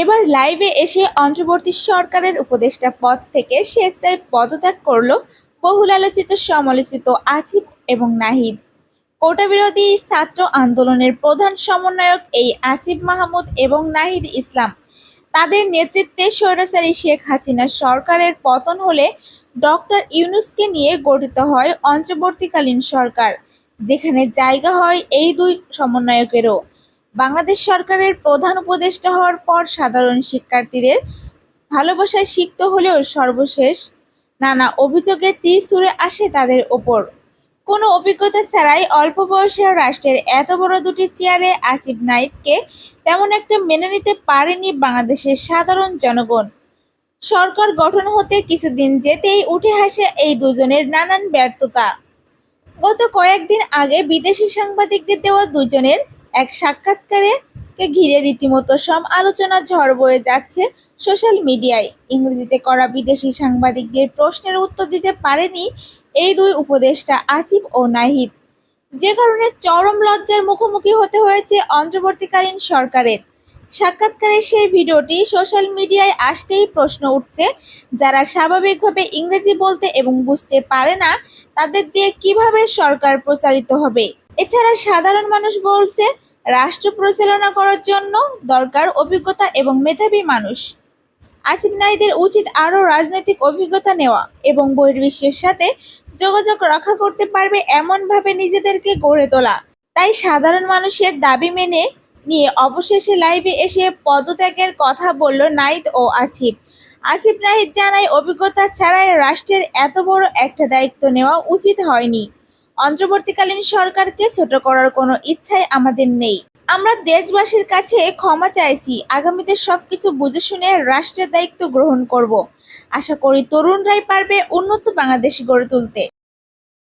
এবার লাইভে এসে অন্তর্বর্তী সরকারের উপদেষ্টা পদ থেকে স্বেচ্ছায় পদত্যাগ করল বহুল আলোচিত, সমালোচিত আসিফ এবং নাহিদ। কোটা বিরোধী ছাত্র আন্দোলনের প্রধান সমন্বয়ক এই আসিফ মাহমুদ এবং নাহিদ ইসলাম। তাদের নেতৃত্বে স্বৈরাচারী শেখ হাসিনা সরকারের পতন হলে ডক্টর ইউনুসকে নিয়ে গঠিত হয় অন্তর্বর্তীকালীন সরকার, যেখানে জায়গা হয় এই দুই সমন্বয়কেরও। বাংলাদেশ সরকারের প্রধান উপদেষ্টা হওয়ার পর সাধারণ শিক্ষার্থীদের ভালোবাসায় সিক্ত হলেও সর্বশেষ নানা অভিযোগে তীর ছুঁড়ে আসে তাদের ওপর। কোনো অভিজ্ঞতা ছাড়াই অল্প বয়সের রাষ্ট্রের এত বড় দুটি চেয়ারে আসিফ নাইককে তেমন একটা মেনে নিতে পারেনি বাংলাদেশের সাধারণ জনগণ। সরকার গঠন হতে কিছুদিন যেতেই উঠে আসে এই দুজনের নানান ব্যর্থতা। গত কয়েকদিন আগে বিদেশি সাংবাদিকদের দেওয়া দুজনের এক সাক্ষাৎকারে ঘিরে রীতিমতো সম আলোচনা ঝড় বয়ে যাচ্ছে সোশ্যাল মিডিয়ায়। ইংরেজিতে করা বিদেশি সাংবাদিকদের প্রশ্নের উত্তর দিতে পারেনি এই দুই উপদেষ্টা আসিফ ও নাহিদ। যে কারণে চরম লজ্জার মুখোমুখি হতে হয়েছে অন্তর্বর্তীকালীন সরকারের। সাক্ষাৎকারের সেই ভিডিওটি সোশ্যাল মিডিয়ায় আসতেই প্রশ্ন উঠছে, যারা স্বাভাবিকভাবে ইংরেজি বলতে এবং বুঝতে পারে না, তাদের দিয়ে কীভাবে সরকার প্রচারিত হবে? এছাড়া সাধারণ মানুষ বলছে রাষ্ট্র পরিচালনা করার জন্য দরকার অভিজ্ঞতা এবং মেধাবী মানুষ। আসিফ নাইদের উচিত আরও রাজনৈতিক অভিজ্ঞতা নেওয়া এবং বহির্বিশ্বের সাথে যোগাযোগ রক্ষা করতে পারবে এমনভাবে নিজেদেরকে গড়ে তোলা। তাই সাধারণ মানুষের দাবি মেনে নিয়ে অবশেষে লাইভে এসে পদত্যাগের কথা বলল নাইদ ও আসিফ। আসিফ নাহিদ জানায়, অভিজ্ঞতা ছাড়াই রাষ্ট্রের এত বড় একটা দায়িত্ব নেওয়া উচিত হয়নি। অন্তর্বর্তীকালীন সরকারকে ছোট করার কোনো ইচ্ছাই আমাদের নেই। আমরা দেশবাসীর কাছে ক্ষমা চাইছি, আগামীতে সবকিছু বুঝে শুনে রাষ্ট্রের দায়িত্ব গ্রহণ করব। আশা করি তরুণরাই পারবে উন্নত বাংলাদেশ গড়ে তুলতে।